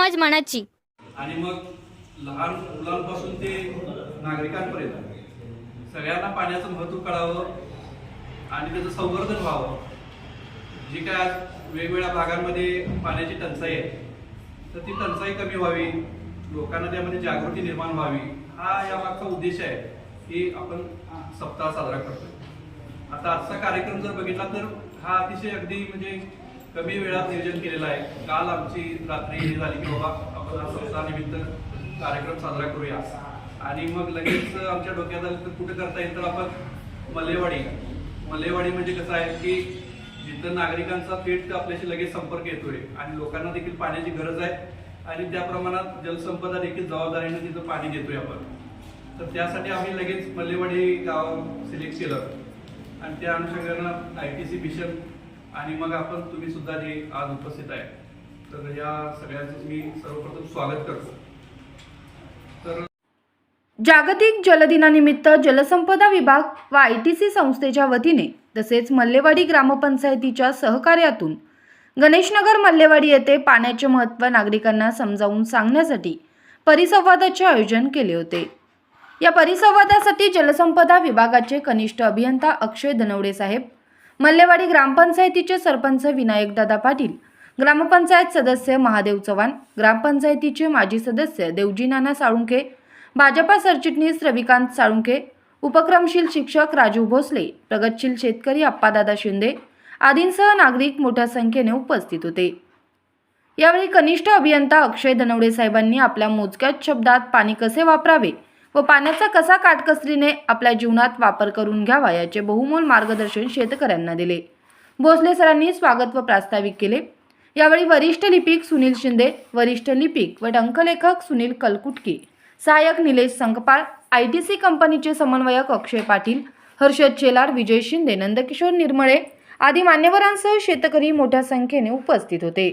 मनाची. आणि मग लहान मुलांपासून ते नागरिकांपर्यंत सगळ्यांना पाण्याचं महत्त्व कळावं आणि त्याचं संवर्धन व्हावं. जी काय आज वेगवेगळ्या भागांमध्ये पाण्याची टंचाई आहे तर ती टंचाई कमी व्हावी लोकांना त्यामध्ये जागृती निर्माण व्हावी. हा या मागचा उद्देश आहे की आपण सप्ताह साजरा करतोय. आता आजचा कार्यक्रम जर बघितला तर हा अतिशय अगदी म्हणजे कमी वेळात नियोजन केलेलं आहे. काल आमची रात्री हे झाली की बाबा आपण हा सप्ताहानिमित्त कार्यक्रम साजरा करूया. आणि मग लगेच आमच्या डोक्यात आलं तर कुठे करता येईल तर आपण मल्लेवाडी. मल्लेवाडी म्हणजे कसं आहे की जिथं नागरिकांचा थेट आपल्याशी लगेच संपर्क येतोय आणि लोकांना देखील पाण्याची गरज आहे आणि त्या प्रमाणात जलसंपदा देखील जबाबदारीने तिथं पाणी देतोय आपण. तर त्यासाठी आम्ही लगेच मल्लेवाडी गाव सिलेक्ट केलं. आणि त्या अनुषंगानं आय टी सी मिशन आणि मग आपण तुम्ही सुद्धा जे आज उपस्थित आहे तर या सगळ्यांचं मी सर्वप्रथम स्वागत करतो. तर जागतिक जलदिनानिमित्त जलसंपदा विभाग व आय टी सी संस्थेच्या वतीने तसेच मल्लेवाडी ग्रामपंचायतीच्या सहकार्यातून गणेशनगर मल्लेवाडी येथे पाण्याचे महत्त्व नागरिकांना समजावून सांगण्यासाठी परिसंवादाचे आयोजन केले होते. या परिसंवादासाठी जलसंपदा विभागाचे कनिष्ठ अभियंता अक्षय धनवडे साहेब मल्लेवाडी ग्रामपंचायतीचे सरपंच विनायकदादा पाटील ग्रामपंचायत सदस्य महादेव चव्हाण ग्रामपंचायतीचे माजी सदस्य देवजी नाना साळुंके भाजपा सरचिटणीस रविकांत साळुंके उपक्रमशील शिक्षक राजू भोसले प्रगतशील शेतकरी अप्पादादा शिंदे आदींसह नागरिक मोठ्या संख्येने उपस्थित होते. यावेळी कनिष्ठ अभियंता अक्षय दनवडे साहेबांनी आपल्या मोजक्याच शब्दात पाणी कसे वापरावे व पाण्याचा कसा काटकसरीने आपल्या जीवनात वापर करून घ्यावा याचे बहुमोल मार्गदर्शन शेतकऱ्यांना दिले. भोसले सरांनी स्वागत व प्रास्ताविक केले. यावेळी वरिष्ठ लिपिक सुनील शिंदे वरिष्ठ लिपिक व टंकलेखक सुनील कलकुटकी सहाय्यक Nilesh Sankpal I T C कंपनीचे समन्वयक अक्षय पाटील हर्षद चेलार विजय शिंदे नंदकिशोर निर्मळे आदी मान्यवरांसह शेतकरी मोठ्या संख्येने उपस्थित होते.